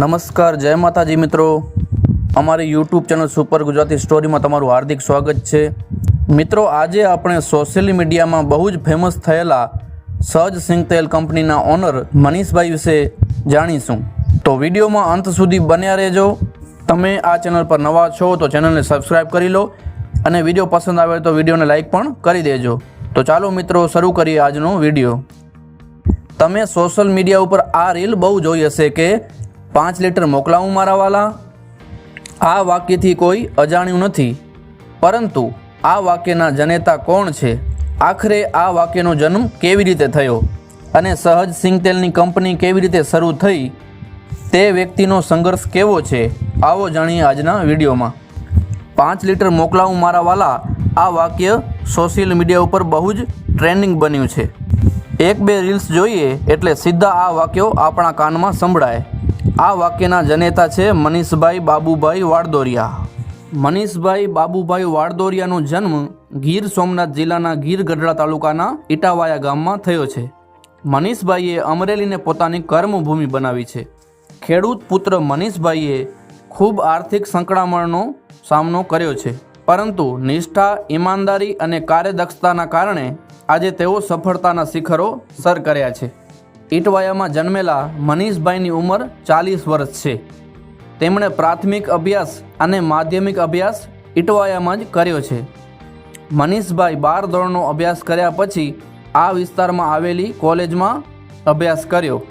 નમસ્કાર, જય માતાજી મિત્રો. અમારી યુટ્યુબ ચેનલ સુપર ગુજરાતી સ્ટોરીમાં તમારું હાર્દિક સ્વાગત છે. મિત્રો, આજે આપણે સોશિયલ મીડિયામાં બહુ જ ફેમસ થયેલા સહજ સિંગ તેલ કંપનીના ઓનર મનીષભાઈ વિશે જાણીશું. તો વિડીયોમાં અંત સુધી બન્યા રહેજો. તમે આ ચેનલ પર નવા છો તો ચેનલને સબસ્ક્રાઈબ કરી લો અને વીડિયો પસંદ આવે તો વિડીયોને લાઈક પણ કરી દેજો. તો ચાલો મિત્રો, શરૂ કરીએ આજનો વીડિયો. તમે સોશિયલ મીડિયા ઉપર આ રીલ બહુ જોઈ હશે કે પાંચ લીટર મોકલાવું મારા વાલા? આ વાક્યથી કોઈ અજાણ્યું નથી. પરંતુ આ વાક્યના જનેતા કોણ છે? આખરે આ વાક્યનો જન્મ કેવી રીતે થયો? અને સહજ સિંગતેલની કંપની કેવી રીતે શરૂ થઈ? તે વ્યક્તિનો સંઘર્ષ કેવો છે? આવો જાણીએ આજના વિડીયોમાં. પાંચ લીટર મોકલાવું મારા વાલા, આ વાક્ય સોશિયલ મીડિયા ઉપર બહુ જ ટ્રેન્ડિંગ બન્યું છે. એક બે રીલ્સ જોઈએ એટલે સીધા આ વાક્યો આપણા કાનમાં સંભળાય. આ વાક્યના જનેતા છે મનીષભાઈ બાબુભાઈ વાડદોરિયા. મનીષભાઈ બાબુભાઈ વાડદોરિયાનો જન્મ ગીર સોમનાથ જિલ્લાના ગીર ગઢડા તાલુકાના ઇટાવાયા ગામમાં થયો છે. મનીષભાઈએ અમરેલીને પોતાની કર્મભૂમિ બનાવી છે. ખેડૂત પુત્ર મનીષભાઈએ ખૂબ આર્થિક સંકળામણનો સામનો કર્યો છે. પરંતુ નિષ્ઠા, ઈમાનદારી અને કાર્યદક્ષતાના કારણે આજે તેઓ સફળતાના શિખરો સર કર્યા છે. ઇટવાયામાં જન્મેલા મનીષભાઈની ઉંમર ચાલીસ વર્ષ છે. તેમણે પ્રાથમિક અભ્યાસ અને માધ્યમિક અભ્યાસ ઇટવાયામાં જ કર્યો છે. મનીષભાઈ બાર ધોરણનો અભ્યાસ કર્યા પછી આ વિસ્તારમાં આવેલી કોલેજમાં અભ્યાસ કર્યો.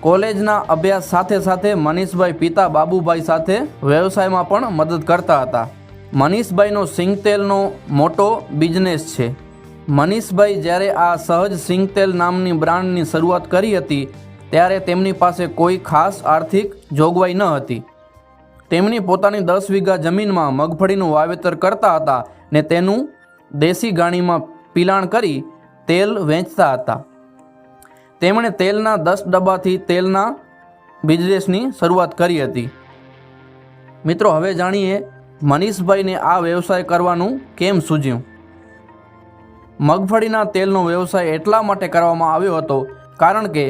કોલેજના અભ્યાસ સાથે સાથે મનીષભાઈ પિતા બાબુભાઈ સાથે વ્યવસાયમાં પણ મદદ કરતા હતા. મનીષભાઈનો સિંગતેલનો મોટો બિઝનેસ છે. મનીષભાઈ જ્યારે આ સહજ સિંગતેલ નામની બ્રાન્ડની શરૂઆત કરી હતી, ત્યારે તેમની પાસે કોઈ ખાસ આર્થિક જોગવાઈ ન હતી. તેમની પોતાની દસ વીઘા જમીનમાં મગફળીનું વાવેતર કરતા હતા ને તેનું દેશી ગાણીમાં પિલાણ કરી તેલ વેચતા હતા. તેમણે તેલના દસ ડબ્બાથી તેલના બિઝનેસની શરૂઆત કરી હતી. મિત્રો, હવે જાણીએ મનીષભાઈને આ વ્યવસાય કરવાનું કેમ સૂઝ્યું? મગફળીના તેલનો વ્યવસાય એટલા માટે કરવામાં આવ્યો હતો કારણ કે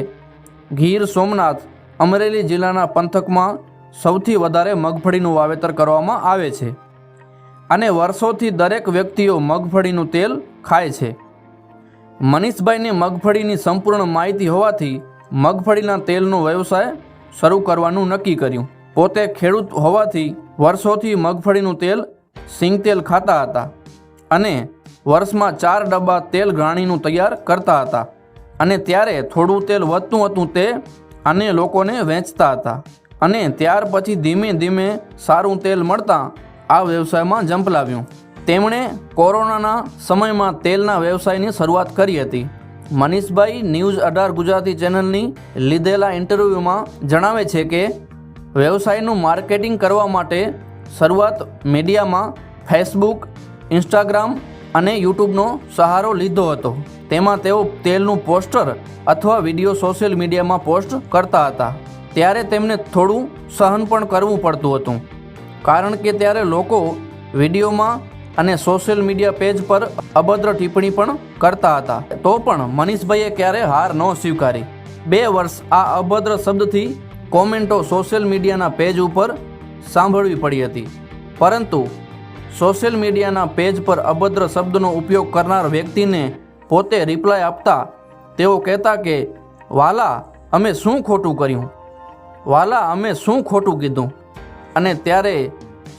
ગીર સોમનાથ અમરેલી જિલ્લાના પંથકમાં સૌથી વધારે મગફળીનું વાવેતર કરવામાં આવે છે અને વર્ષોથી દરેક વ્યક્તિઓ મગફળીનું તેલ ખાય છે. મનીષભાઈને મગફળીની સંપૂર્ણ માહિતી હોવાથી મગફળીના તેલનો વ્યવસાય શરૂ કરવાનું નક્કી કર્યું. પોતે ખેડૂત હોવાથી વર્ષોથી મગફળીનું તેલ સિંગતેલ ખાતા હતા અને વર્ષમાં ચાર ડબ્બા તેલ ઘાણીનું તૈયાર કરતા હતા અને ત્યારે થોડું તેલ વધતું હતું તે અને લોકોને વેચતા હતા. અને ત્યાર પછી ધીમે ધીમે સારું તેલ મળતા આ વ્યવસાયમાં જંપલાવ્યું તેમણે કોરોનાના સમયમાં તેલના વ્યવસાયની શરૂઆત કરી હતી. મનીષભાઈ ન્યૂઝ અઢાર ગુજરાતી ચેનલની લીધેલા ઇન્ટરવ્યૂમાં જણાવે છે કે, વ્યવસાયનું માર્કેટિંગ કરવા માટે શરૂઆત મીડિયામાં ફેસબુક, ઇન્સ્ટાગ્રામ અને યુટ્યુબનો સહારો લીધો હતો. તેમાં તેઓ તેલનું પોસ્ટર અથવા વીડિયો સોશિયલ મીડિયામાં પોસ્ટ કરતા હતા. ત્યારે તેમને થોડું સહન પણ કરવું પડતું હતું. કારણ કે ત્યારે લોકો વિડીયોમાં અને સોશિયલ મીડિયા પેજ પર અભદ્ર ટિપ્પણી પણ કરતા હતા. તો પણ મનીષભાઈએ ક્યારે હાર ન સ્વીકારી. બે વર્ષ આ અભદ્ર શબ્દથી કોમેન્ટો સોશિયલ મીડિયાના પેજ ઉપર સાંભળવી પડી હતી. પરંતુ સોશિયલ મીડિયાના પેજ પર અભદ્ર શબ્દનો ઉપયોગ કરનાર વ્યક્તિને પોતે રિપ્લાય આપતા તેઓ કહેતા કે, વાલા, અમે શું ખોટું કર્યું? વાલા, અમે શું ખોટું કીધું? અને ત્યારે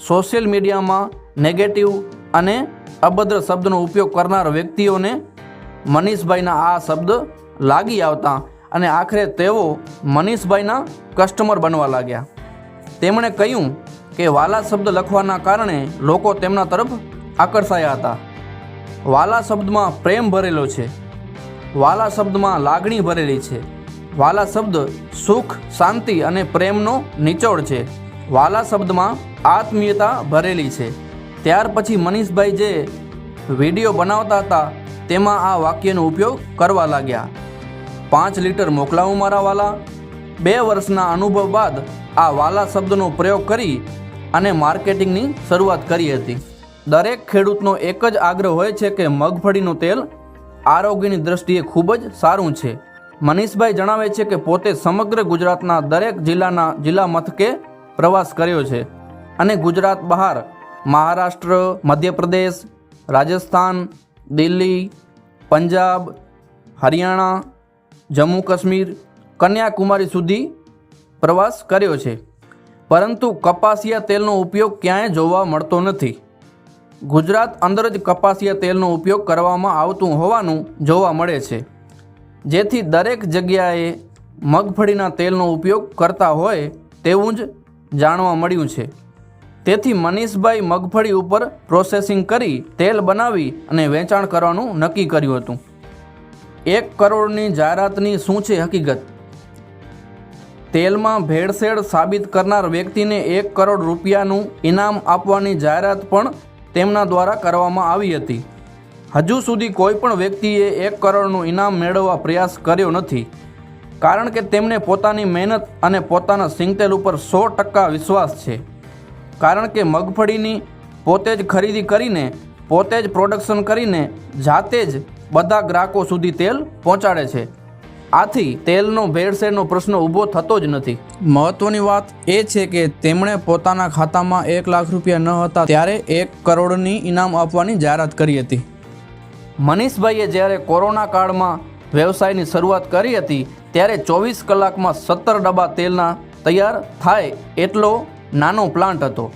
સોશિયલ મીડિયામાં નેગેટિવ અને અભદ્ર શબ્દનો ઉપયોગ કરનાર વ્યક્તિઓને મનીષભાઈના આ શબ્દ લાગી આવતા અને આખરે તેઓ મનીષભાઈના કસ્ટમર બનવા લાગ્યા. તેમણે કહ્યું કે વાલા શબ્દ લખવાના કારણે લોકો તેમના તરફ આકર્ષાયા હતા. વાલા શબ્દમાં પ્રેમ ભરેલો છે. વાલા શબ્દમાં લાગણી ભરેલી છે. વાલા શબ્દ સુખ, શાંતિ અને પ્રેમનો નિચોડ છે. વાલા શબ્દમાં આત્મીયતા ભરેલી છે. ત્યાર પછી મનીષભાઈ જે વીડિયો બનાવતા હતા, તેમાં આ વાક્યનો ઉપયોગ કરવા લાગ્યા. પાંચ લીટર મોકલાવું મારા વાલા. બે વર્ષના અનુભવ બાદ આ વાલા શબ્દનો પ્રયોગ કરી અને માર્કેટિંગની શરૂઆત કરી હતી. દરેક ખેડૂતનો એક જ આગ્રહ હોય છે કે મગફળીનું તેલ આરોગ્યની દ્રષ્ટિએ ખૂબ જ સારું છે. મનીષભાઈ જણાવે છે કે પોતે સમગ્ર ગુજરાતના દરેક જિલ્લાના જિલ્લા મથકે પ્રવાસ કર્યો છે અને ગુજરાત બહાર મહારાષ્ટ્ર, મધ્યપ્રદેશ, રાજસ્થાન, દિલ્હી, પંજાબ, હરિયાણા જમ્મુ કાશ્મીર કન્યાકુમારી સુધી પ્રવાસ કર્યો છે. પરંતુ કપાસિયા તેલનો ઉપયોગ ક્યાંય જોવા મળતો નથી. ગુજરાત અંદર જ કપાસિયા તેલનો ઉપયોગ કરવામાં આવતું હોવાનું જોવા મળે છે. જેથી દરેક જગ્યાએ મગફળીના તેલનો ઉપયોગ કરતા હોય તેવું જ જાણવા મળ્યું છે. તેથી મનીષભાઈ મગફળી ઉપર પ્રોસેસિંગ કરી તેલ બનાવી અને વેચાણ કરવાનું નક્કી કર્યું હતું. એક કરોડની જાહેરાતની શું છે હકીકત. તેલમાં ભેળસેળ સાબિત કરનાર વ્યક્તિને એક કરોડ રૂપિયાનું ઇનામ આપવાની જાહેરાત પણ તેમના દ્વારા કરવામાં આવી હતી. હજુ સુધી કોઈ પણ વ્યક્તિએ એક કરોડનું ઇનામ મેળવવા પ્રયાસ કર્યો નથી. કારણ કે તેમને પોતાની મહેનત અને પોતાના સિંગતેલ ઉપર સો ટકા વિશ્વાસ છે. કારણ કે મગફળીની પોતે જ ખરીદી કરીને, પોતે જ પ્રોડક્શન કરીને જાતે જ બધા ગ્રાહકો સુધી તેલ પહોંચાડે છે. આથી તેલનો ભેળસેળનો પ્રશ્ન ઊભો થતો જ નથી. મહત્વની વાત એ છે કે તેમણે પોતાના ખાતામાં એક લાખ રૂપિયા ન હતા ત્યારે એક કરોડની ઇનામ આપવાની જાહેરાત કરી હતી. મનીષભાઈએ જ્યારે કોરોના કાળમાં વ્યવસાયની શરૂઆત કરી હતી ત્યારે ચોવીસ કલાકમાં સત્તર ડબ્બા તેલના તૈયાર થાય એટલો નાનો પ્લાન્ટ હતો.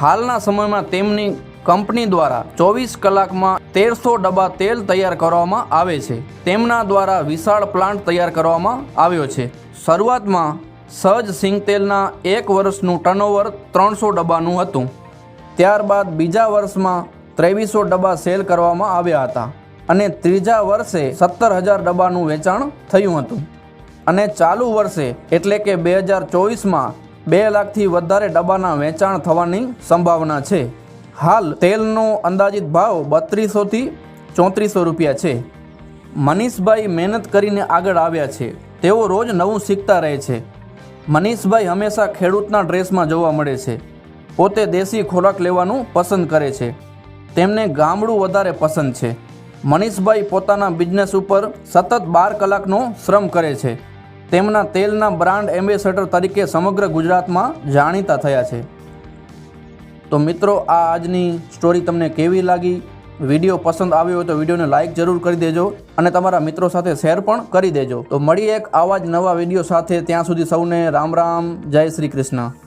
હાલના સમયમાં તેમની કંપની દ્વારા ચોવીસ કલાકમાં તેરસો ડબ્બા તેલ તૈયાર કરવામાં આવે છે. તેમના દ્વારા વિશાળ પ્લાન્ટ તૈયાર કરવામાં આવ્યો છે. શરૂઆતમાં સહજ સિંગ તેલના એક વર્ષનું ટર્નઓવર ત્રણસો ડબ્બાનું હતું. ત્યારબાદ બીજા વર્ષમાં ત્રેવીસો ડબ્બા સેલ કરવામાં આવ્યા હતા અને ત્રીજા વર્ષે સત્તર હજાર ડબ્બાનું વેચાણ થયું હતું. અને ચાલુ વર્ષે એટલે કે બે હજાર ચોવીસમાં બે લાખથી વધારે ડબ્બાના વેચાણ થવાની સંભાવના છે. હાલ તેલનો અંદાજિત ભાવ બત્રીસોથી ચોત્રીસો રૂપિયા છે. મનીષભાઈ મહેનત કરીને આગળ આવ્યા છે. તેઓ રોજ નવું શીખતા રહે છે. મનીષભાઈ હંમેશા ખેડૂતના ડ્રેસમાં જોવા મળે છે. પોતે દેશી ખોરાક લેવાનું પસંદ કરે છે. તેમને ગામડું વધારે પસંદ છે. મનીષભાઈ પોતાના બિઝનેસ ઉપર સતત બાર કલાકનો શ્રમ કરે છે. તેમના તેલના બ્રાન્ડ એમ્બેસેડર તરીકે સમગ્ર ગુજરાતમાં જાણીતા થયા છે. તો મિત્રો, આ આજની સ્ટોરી તમને કેવી લાગી? વીડિયો પસંદ આવ્યો હોય તો વિડીયોને લાઇક જરૂર કરી દેજો અને તમારા મિત્રો સાથે શેર પણ કરી દેજો. તો મળીએ એક આવા જ નવા વીડિયો સાથે. ત્યાં સુધી સૌને રામ રામ, જય શ્રી કૃષ્ણ.